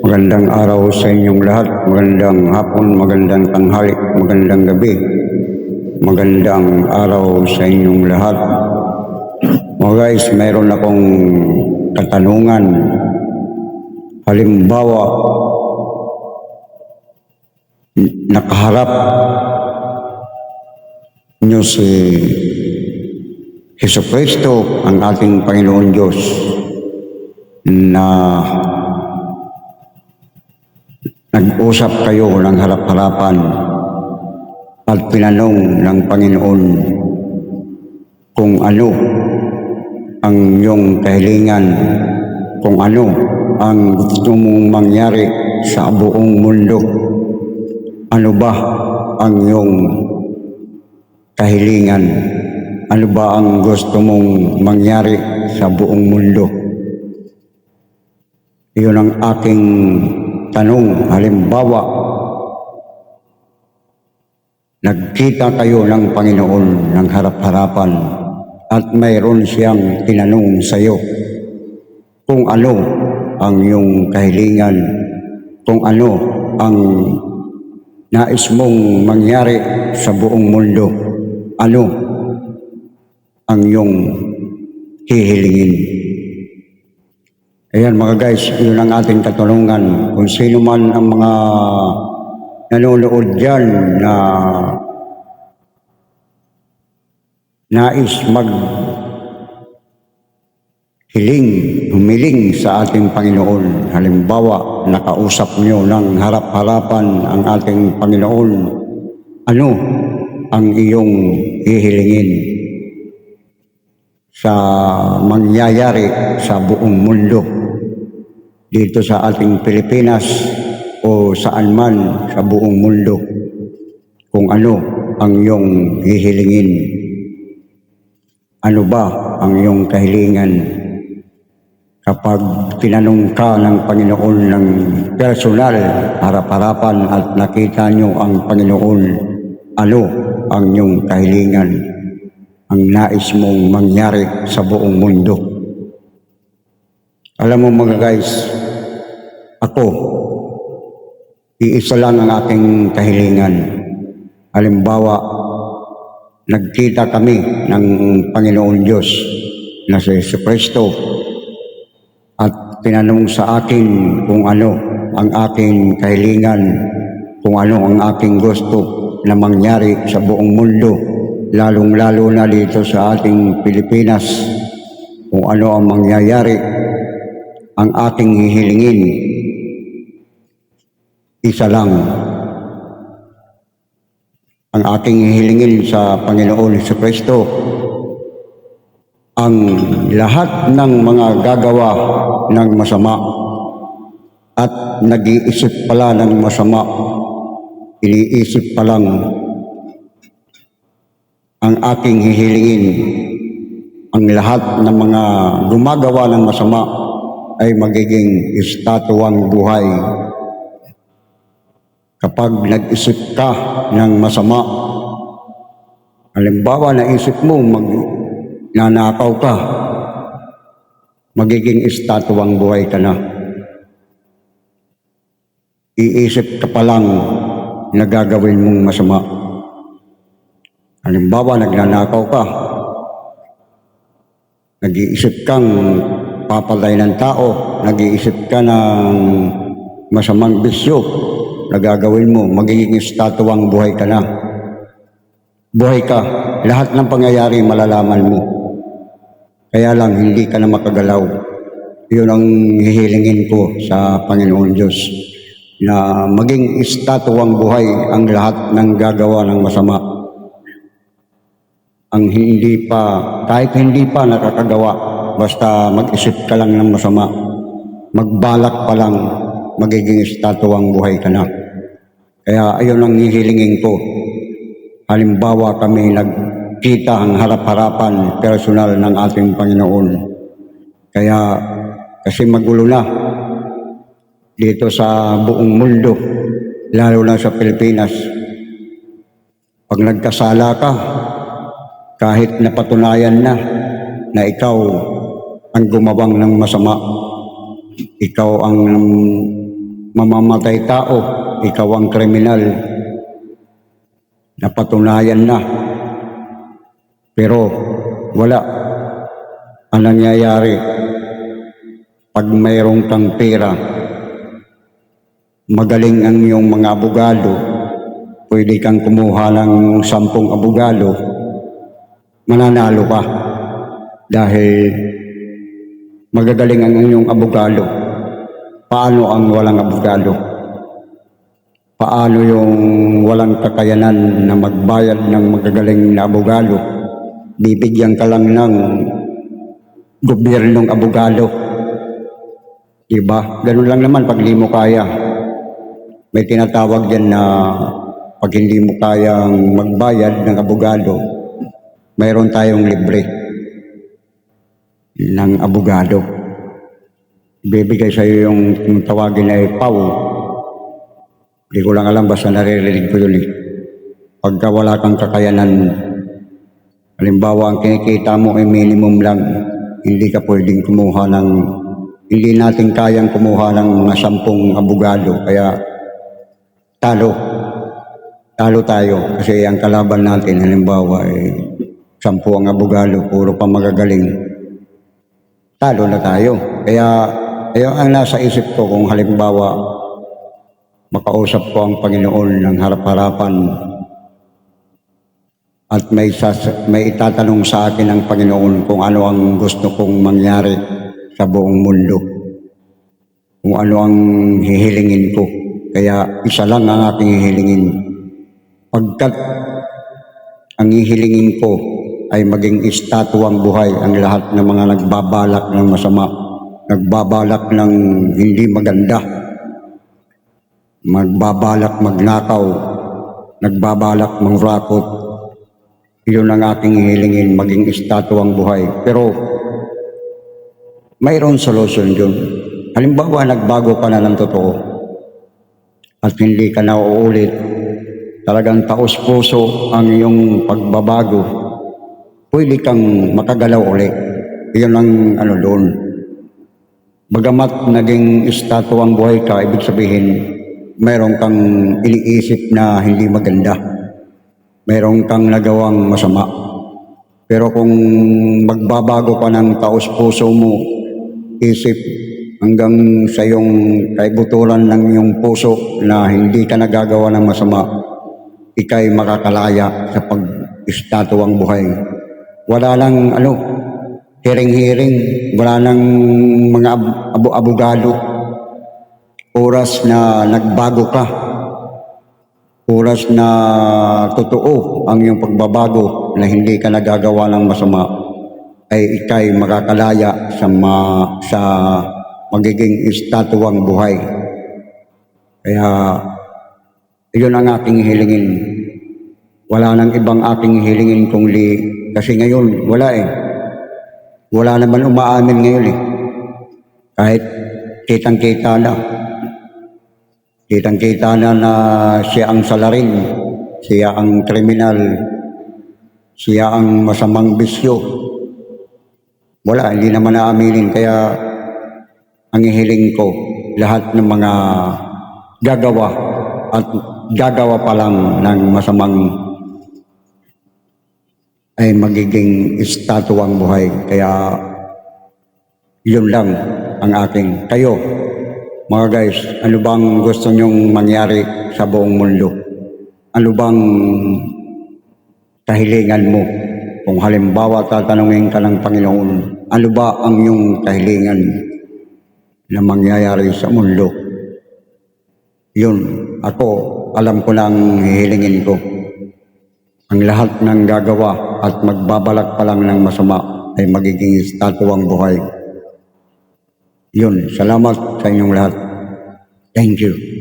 Magandang araw sa inyong lahat. Magandang hapon, magandang tanghali, magandang gabi. Magandang araw sa inyong lahat. Mga guys, mayroon akong katanungan. Halimbawa, nakaharap nyo si Heso ang ating Panginoon Diyos, na nag-usap kayo ng harap-harapan at pinanong ng Panginoon kung ano ang iyong kahilingan, kung ano ang gusto mong mangyari sa buong mundo. Ano ba ang iyong kahilingan? Ano ba ang gusto mong mangyari sa buong mundo? Iyon ang aking tanong. Halimbawa, nagkita kayo ng Panginoon ng harap-harapan at mayroon siyang tinanong sa iyo kung ano ang iyong kahilingan, kung ano ang nais mong mangyari sa buong mundo, ano ang iyong hihilingin. Ayan mga guys, yun ang ating katanungan. Kung sino man ang mga nanonood dyan na nais mag hiling, humiling sa ating Panginoon. Halimbawa, nakausap niyo ng harap-harapan ang ating Panginoon. Ano ang iyong hihilingin sa mangyayari sa buong mundo? Dito sa ating Pilipinas o saan man sa buong mundo kung ano ang iyong hihilingin. Ano ba ang iyong kahilingan? Kapag tinanong ka ng Panginoon ng personal, harap-harapan at nakita niyo ang Panginoon, ano ang iyong kahilingan? Ang nais mong mangyari sa buong mundo. Alam mo mga guys, ako, iisa lang ang aking kahilingan. Halimbawa, nagkita kami ng Panginoon Diyos na si Yesu Kristo at tinanong sa akin kung ano ang aking kahilingan, kung ano ang aking gusto na mangyari sa buong mundo, lalong-lalo na dito sa ating Pilipinas, kung ano ang mangyayari ang ating hihilingin, isa lang. Ang aking hihilingin sa Panginoon Heso Kristo, ang lahat ng mga gagawa ng masama at nag-iisip pala ng masama, iniisip pa lang ang aking hihilingin, ang lahat ng mga gumagawa ng masama ay magiging estatuang buhay. Kapag nag-isip ka ng masama, halimbawa naisip mo mag nanakaw ka, magiging estatuang buhay ka na. Iisip ka pa lang na gagawin mong masama. Halimbawa, nagnanakaw ka, nag-iisip kang papatay ng tao, nag-iisip ka ng masamang bisyo na gagawin mo, magiging estatuang buhay ka na. Buhay ka, lahat ng pangyayari malalaman mo. Kaya lang, hindi ka na makagalaw. Yun ang hihilingin ko sa Panginoon Diyos na maging estatuang buhay ang lahat ng gagawa ng masama. Ang hindi pa, kahit hindi pa nakakagawa, basta mag-isip ka lang ng masama, magbalak pa lang, magiging estatuang buhay ka na. Kaya ayun ang hihilingin ko. Halimbawa kami nagkita ang harap-harapan personal ng ating Panginoon. Kaya kasi magulo na dito sa buong mundo, lalo na sa Pilipinas. Pag nagkasala ka, kahit napatunayan na na ikaw ang gumawang ng masama, ikaw ang mamamatay tao, ikaw ang kriminal. Napatunayan na. Pero wala. Ang nangyayari, pag mayroong kang pera, magaling ang iyong mga abogado, pwede kang kumuha ng sampung abogado, mananalo ka. Dahil magagaling ang inyong abogado. Paano ang walang abogado? Paano yung walang kakayanan na magbayad ng magagaling na abogado? Bibigyan ka lang ng gobyernong abogado. Diba? Ganun lang naman pag hindi mo kaya. May tinatawag dyan na pag hindi mo kayang magbayad ng abogado, mayroon tayong libre ng abogado. Bibigay sa iyo yung, yung tawagin ay PAW. Hindi ko lang alam, basta naririnig ko yun eh. Pagka wala kang kakayanan, halimbawa ang kinikita mo ay minimum lang, hindi ka pwedeng kumuha ng, hindi natin kayang kumuha ng mga sampung abogado. Kaya talo. Talo tayo. Kasi ang kalaban natin, halimbawa, ay sampu ang abogado, puro pa magagaling talo na tayo. Kaya, kaya ang nasa isip ko kung halimbawa makausap ko ang Panginoon ng harap-harapan at may, sas, may itatanong sa akin ang Panginoon kung ano ang gusto kong mangyari sa buong mundo. Kung ano ang hihilingin ko. Kaya isa lang ang aking hihilingin. Pagkat ang hihilingin ko ay maging estatwang buhay ang lahat ng mga nagbabalak ng masama, nagbabalak ng hindi maganda, magbabalak magnakaw, nagbabalak mangrakot. Iyon ang aking hilingin, maging estatwang buhay. Pero mayroon solution yun. Halimbawa, nagbago ka na ng totoo at hindi ka na uulit, talagang taos puso ang iyong pagbabago, pwede kang makagalaw ulit. Iyon ang ano doon. Bagamat naging estatwang buhay ka, ibig sabihin, mayroon kang iniisip na hindi maganda. Mayroon kang nagawang masama. Pero kung magbabago ka ng taos puso mo, isip hanggang sa iyong kaibuturan ng iyong puso na hindi ka nagagawa ng masama, ikay makakalaya sa pag-estatuang buhay. Wala lang ano, hiring-hiring, wala nang mga ab- abo abogado. Oras na nagbago ka, oras na totoo ang iyong pagbabago na hindi ka nagagawa ng masama, ay ikay makakalaya sa, ma, sa magiging estatuang buhay. Kaya, iyon ang aking hilingin. Wala nang ibang aking hilingin kung li, kasi ngayon, wala eh. Wala naman umaamin ngayon eh. Kahit kitang-kita na. Kitang-kita na na siya ang salarin, siya ang kriminal, siya ang masamang bisyo. Wala, hindi naman naaminin. Kaya ang hihiling ko, lahat ng mga gagawa at gagawa pa lang ng masamang ay magiging estatuang buhay. Kaya yun lang ang aking. Kayo, mga guys, ano bang gusto nyong mangyari sa buong mundo? Ano bang kahilingan mo? Kung halimbawa tatanungin ka ng Panginoon, ano ba ang iyong kahilingan na mangyayari sa mundo? Yun, ako, alam ko na ang hihilingin ko. Ang lahat ng gagawa at magbabalak pa lang ng masama ay magiging estatuang buhay. Yun, salamat sa inyong lahat. Thank you.